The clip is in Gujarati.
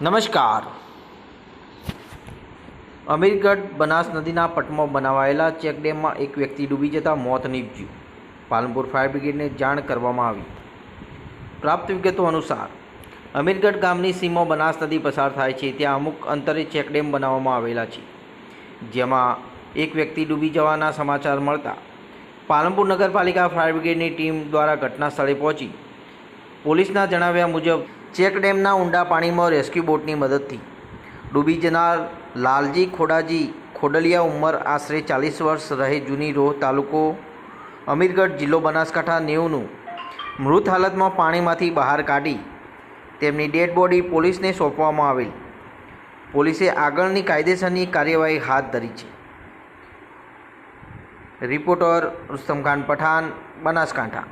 નમસ્કાર. અમીરગઢ બનાસ નદીના પટમાં બનાવાયેલા ચેકડેમમાં એક વ્યક્તિ ડૂબી જતાં મોત નીપજ્યું. પાલનપુર ફાયર બ્રિગેડને જાણ કરવામાં આવી. પ્રાપ્ત વિગતો અનુસાર, અમીરગઢ ગામની સીમો બનાસ નદી પસાર થાય છે, ત્યાં અમુક અંતરે ચેકડેમ બનાવવામાં આવેલા છે. જેમાં એક વ્યક્તિ ડૂબી જવાના સમાચાર મળતા પાલનપુર નગરપાલિકા ફાયર બ્રિગેડની ટીમ દ્વારા ઘટના સ્થળે પહોંચી પોલીસના જણાવ્યા મુજબ ચેકડેમના ઊંડા પાણીમાં રેસ્ક્યુ બોટની મદદથી. ડૂબી જનાર લાલજી ખોડાજી ખોડલિયા ઉંમર આશરે ચાલીસ વર્ષ રહે જૂની રોહ તાલુકો અમીરગઢ જિલ્લો બનાસકાંઠા નેવનું મૃત હાલતમાં પાણીમાંથી બહાર કાઢી તેમની ડેડ બોડી પોલીસને સોંપવામાં આવેલ. પોલીસે આગળની કાયદેસરની કાર્યવાહી હાથ ધરી છે. રિપોર્ટર રુસ્તમખાન પઠાણ, બનાસકાંઠા.